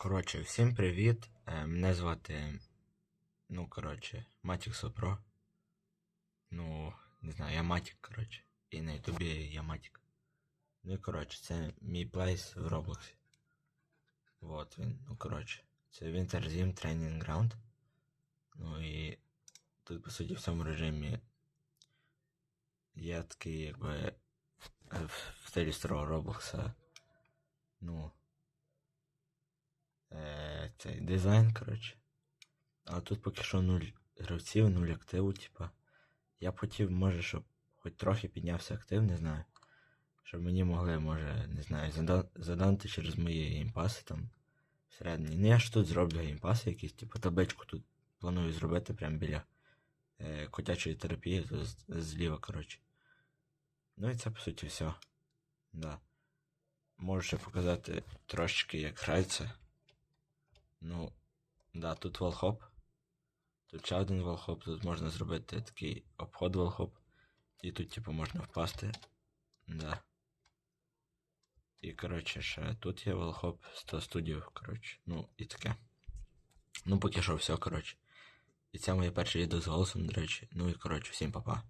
Коротше, всім привіт. Е, Мене звати. Ну, коротше, Матік Сопро. Ну, не знаю, я Матік, коротше. І на Ютубі я Матік. Ну і коротше, це мій плейс в Роблоксі. Вот він. Ну, коротше. Це Winter Zim Training Ground. Ну і тут, по суті, в цьому режимі є такий, якби. е, в стилі старого Роблокса. Ну. Цей дизайн, коротше. А тут поки що нуль гравців, нуль активу, типа. Я б хотів, може, щоб хоч трохи піднявся актив, не знаю. Щоб мені могли, може, не знаю, зада- задати через мої геймпаси там всередині. Ну я ж тут зроблю геймпаси якісь, типу табличку тут планую зробити прямо біля е, котячої терапії, з- зліва, коротше. Ну і це по суті все. Да. Можу ще показати трошечки, як грається. Ну, да, тут волхоп. Тут ще один волхоп, тут можна зробити такий обход волхоп. І тут, типу, можна впасти. Да. І, коротше, ще тут є волхоп 100 студів, коротше. Ну, і таке. Ну, поки що все, коротше. І це моє перше відео з голосом, до речі. Ну і коротше, всім па-па.